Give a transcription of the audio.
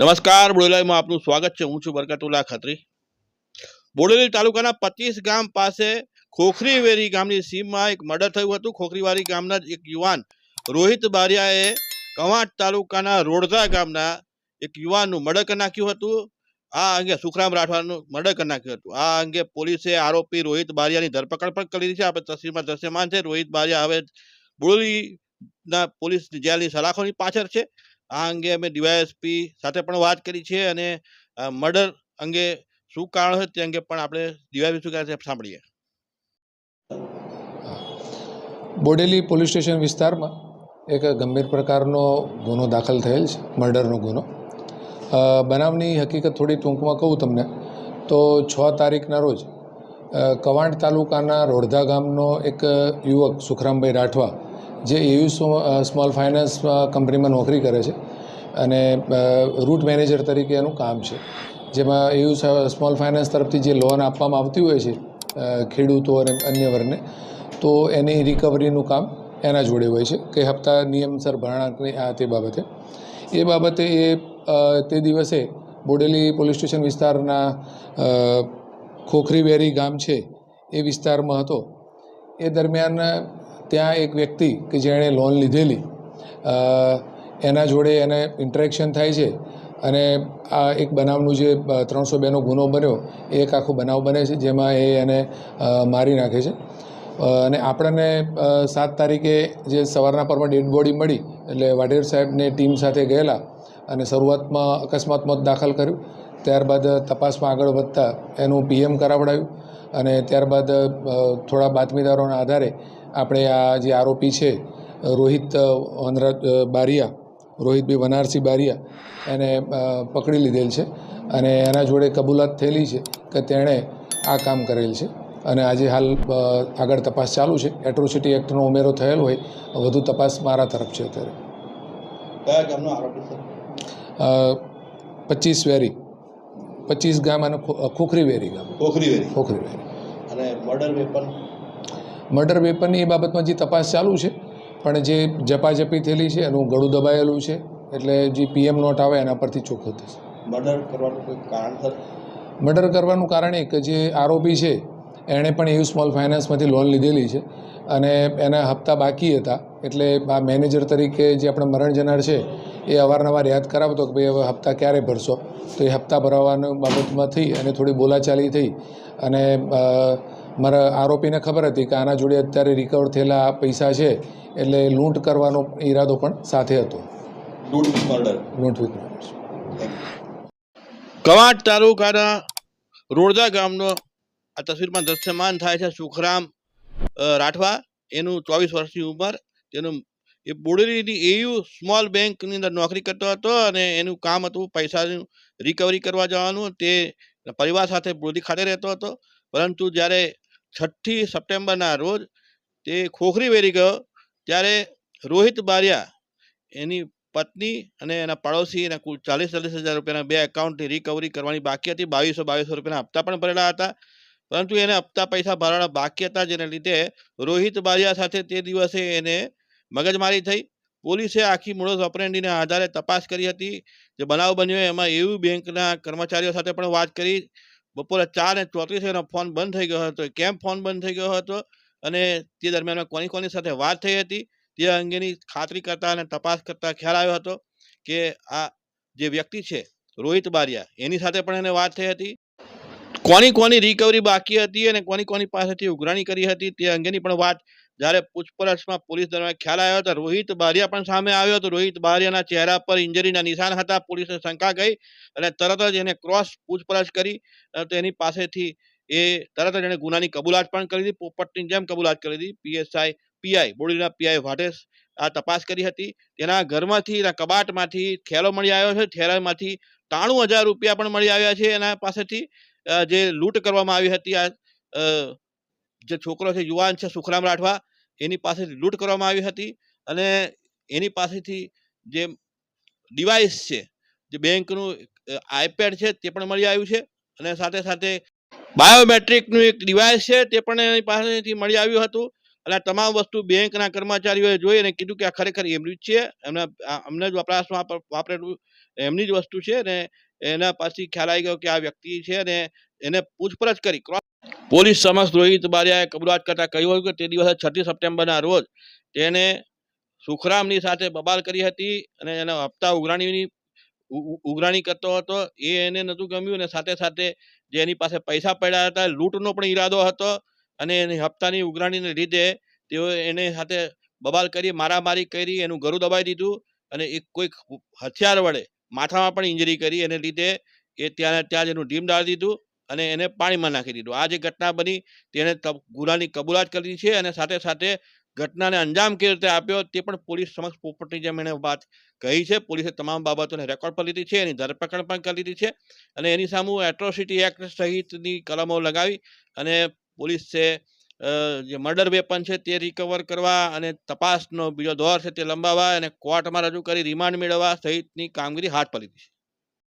નમસ્કાર બોડેલાઈમાં આપનું સ્વાગત છે. હું છું બરકતુલ્લા ખત્રી. બોડેલી તાલુકાના પચીસ ગામ પાસે ખોખરીવેરી ગામની સીમમાં એક મર્ડર થયું હતું. ખોખરીવારી ગામના એક યુવાન રોહિત બારિયાએ કવાંટ તાલુકાના રોડધા ગામના એક યુવાનનું મર્ડર નાખ્યું હતું. આ અંગે સુખરામ રાઠવાનું મર્ડર કરી નાખ્યું હતું. આ અંગે પોલીસે આરોપી રોહિત બારિયાની ધરપકડ પણ કરી છે. આપણે તસવીરમાં દ્રશ્યમાન છે. રોહિત બારિયા હવે બોડેલીના પોલીસ જેલની સલાખોની પાછળ છે. આ અંગે અમે ડીવાયએસપી સાથે પણ વાત કરી છે અને મર્ડર અંગે શું કારણ છે તે અંગે પણ આપણે ડીવાયએસપી છે સાંભળીએ. બોડેલી પોલીસ સ્ટેશન વિસ્તારમાં એક ગંભીર પ્રકારનો ગુનો દાખલ થયેલ છે, મર્ડરનો ગુનો. બનાવની હકીકત થોડી ટૂંકમાં કહું તમને તો છ તારીખના રોજ કવાંટ તાલુકાના રોડધા ગામનો એક યુવક સુખરામભાઈ રાઠવા, જે એયુ સ્મોલ ફાઇનાન્સ કંપનીમાં નોકરી કરે છે અને રૂટ મેનેજર તરીકે એનું કામ છે. જેમાં એવું સ્મોલ ફાઇનાન્સ તરફથી જે લોન આપવામાં આવતી હોય છે ખેડૂતો અને અન્ય વર્ગને તો એની રિકવરીનું કામ એના જોડે હોય છે. કે હપ્તા નિયમસર ભરણાની આ તે બાબતે. એ બાબતે એ તે દિવસે બોડેલી પોલીસ સ્ટેશન વિસ્તારના ખોખરીવેરી ગામ છે, એ વિસ્તારમાં હતો. એ દરમિયાન ત્યાં એક વ્યક્તિ કે જેણે લોન લીધેલી એના જોડે એને ઇન્ટરેક્શન થાય છે અને આ એક બનાવનું જે ત્રણસો બેનો ગુનો બન્યો એ એક આખો બનાવ બને છે, જેમાં એ એને મારી નાખે છે. અને આપણને સાત તારીખે જે સવારના પરમાં ડેડ બોડી મળી, એટલે વાઢેર સાહેબને ટીમ સાથે ગયેલા અને શરૂઆતમાં અકસ્માત મોત દાખલ કર્યું. ત્યારબાદ તપાસમાં આગળ વધતા એનું પીએમ કરાવડાવ્યું અને ત્યારબાદ થોડા બાતમીદારોના આધારે આપણે આ જે આરોપી છે, રોહિત વનરાજ બારિયા રોહિતભાઈ વનારસી બારિયા એને પકડી લીધેલ છે અને એના જોડે કબૂલાત થયેલી છે કે તેણે આ કામ કરેલ છે અને આજે હાલ આગળ તપાસ ચાલુ છે. એટ્રોસિટી એક્ટનો ઉમેરો થયેલ હોય વધુ તપાસ મારા તરફ છે અત્યારે. કયા ગામનો આરોપી પચીસ વેરી. પચીસ ગામ અને ખોખરી વેરી ગામ. ખોખરી વેરી. ખોખરી વેરી. અને મર્ડર વેપન મર્ડર વેપનની એ બાબતમાં જે તપાસ ચાલુ છે. પણ જે જપાજપી થયેલી છે એનું ગળું દબાયેલું છે એટલે જે પીએમ નોટ આવે એના પરથી ચોખ્ખું થશે. મર્ડર કરવાનું કોઈ કારણ મર્ડર કરવાનું કારણ એક જે આરોપી છે એણે પણ એવું સ્મોલ ફાઇનાન્સમાંથી લોન લીધેલી છે અને એના હપ્તા બાકી હતા એટલે આ મેનેજર તરીકે જે આપણે મરણ જનાર છે એ અવારનવાર યાદ કરાવતો કે ભાઈ હવે હપ્તા ક્યારે ભરશો? તો એ હપ્તા ભરાવવાની બાબતમાં થઈ અને થોડી બોલાચાલી થઈ અને મારા આરોપીને ખબર હતી કે આના જોડે અત્યારે રિકવર થયેલા આ પૈસા છે એટલે લૂંટ કરવાનો ઈરાદો પણ સાથે હતો. લૂંટ મર્ડર લૂંટ વિથ કવાંટ તાલુકાના રોડદા ગામનો આ તસવીરમાં દ્રશ્યમાન થાય છે સુખરામ રાઠવા. એનું ચોવીસ વર્ષની ઉંમર. તેનું એ બોડેલીની એયુ સ્મોલ બેંકની અંદર નોકરી કરતો હતો અને એનું કામ હતું પૈસાનું રિકવરી કરવા જવાનું. તે પરિવાર સાથે બોડી ખાતે રહેતો હતો. પરંતુ જ્યારે છઠ્ઠી સપ્ટેમ્બરના રોજ તે ખોખરી વેરી ગયો. ત્યારે રોહિત બારિયા એની પત્ની અને એના પડોશી એના કુલ ચાલીસ ચાલીસ હજાર રૂપિયાના બે એકાઉન્ટની રિકવરી કરવાની બાકી હતી. બાવીસો બાવીસો રૂપિયાના હપ્તા પણ ભરેલા હતા. પરંતુ એને હપ્તા પૈસા ભરવાના બાકી હતા જેને લીધે રોહિત બારિયા સાથે તે દિવસે એને મગજમારી થઈ. પોલીસે આખી મૂળો ઓપરેન્ડીના આધારે તપાસ કરી હતી. જે બનાવ બન્યો એમાં એવું બેંકના કર્મચારીઓ સાથે પણ વાત કરી. બપોરે ચાર ને ચોત્રીસે એનો ફોન બંધ થઈ ગયો હતો. કેમ ફોન બંધ થઈ ગયો હતો? અને તે દરમિયાન કોની કોની સાથે વાત થઈ હતી, તે અંગેની ખાતરી કરતા અને તપાસ કરતા ખ્યાલ આવ્યો હતો કે આ જે વ્યક્તિ છે, રોહિત બારિયા, એની સાથે પણ એને વાત થઈ હતી. કોની કોની રિકવરી બાકી હતી અને કોની કોની પાસેથી ઉઘરાણી કરી હતી, તે અંગેની પણ વાત જ્યારે પૂછપરછમાં પોલીસ દરમિયાન ખ્યાલ આવ્યો હતો રોહિત બારિયા પણ સામે આવ્યો હતો. રોહિત બારિયાના ચહેરા પર ઇન્જરીના નિશાન હતા પોલીસને શંકા ગઈ અને તરત જ એને ક્રોસ પૂછપરછ કરી તો એની પાસેથી એ તરત જ એણે ગુનાની કબૂલાત પણ કરી હતી પોપટની જેમ કબૂલાત કરી હતી પીએસઆઈ પીઆઈ બોડીના પીઆઈ વાટેસ આ તપાસ કરી હતી. તેના ઘરમાંથી, એના કબાટમાંથી થેલો મળી આવ્યો છે. થેલામાંથી ત્રાણું હજાર રૂપિયા પણ મળી આવ્યા છે એના પાસેથી. જે લૂંટ કરવામાં આવી હતી. આ જે છોકરો છે, યુવાન છે, સુખરામ રાઠવા, એની પાસેથી લૂંટ કરવામાં આવી હતી. અને એની પાસેથી જે ડિવાઇસ છે, જે બેંકનું આઈપેડ છે તે પણ મળી આવ્યું છે. અને સાથે સાથે બાયોમેટ્રિકનું એક ડિવાઇસ છે, તે પણ એની પાસેથી મળી આવ્યું હતું. અને આ તમામ વસ્તુ બેંકના કર્મચારીઓએ જોઈ અને કીધું કે આ ખરેખર એમનું જ છે. એમને અમને જ વપરાશમાં વાપરેલું એમની જ વસ્તુ છે ને એના પાછી ખ્યાલ આવી ગયો કે આ વ્યક્તિ છે ને એને પૂછપરછ કરી. પોલીસ સમક્ષ રોહિત બારિયાએ કબૂલાત કરતા કહ્યું કે તે દિવસે છઠ્ઠી સપ્ટેમ્બરના રોજ તેને સુખરામની સાથે બબાલ કરી હતી અને એના હપ્તા ઉઘરાણીની ઉઘરાણી કરતો હતો. એ એને નહોતું ગમ્યું અને સાથે સાથે જે એની પાસે પૈસા પડ્યા હતા, લૂંટનો પણ ઈરાદો હતો અને એની હપ્તાની ઉઘરાણીને લીધે તેઓ એને સાથે બબાલ કરી, મારામારી કરી, એનું ગરું દબાઈ દીધું અને એક કોઈક હથિયાર વડે માથામાં પણ ઇન્જરી કરી, એને લીધે એ ત્યાં ત્યાં જ એનું ઢીમ ડાળી દીધું અને એને પાણીમાં નાખી દીધું. આ જે ઘટના બની, તેણે ગુનાની કબૂલાત કરી છે અને સાથે સાથે ઘટનાને અંજામ કેવી રીતે આપ્યો તે પણ પોલીસ સમક્ષ પોપટની જેમ એણે વાત કહી છે. પોલીસે તમામ બાબતોને રેકોર્ડ પર લીધી છે, એની ધરપકડ પણ કરી લીધી છે અને એની સામે એટ્રોસિટી એક્ટ સહિતની કલમો લગાવી અને પોલીસે જે મર્ડર વેપન છે તે રિકવર કરવા અને તપાસનો બીજો દોર છે તે લંબાવવા અને કોર્ટમાં રજૂ કરી રિમાન્ડ મેળવવા સહિતની કામગીરી હાથ પર લીધી છે.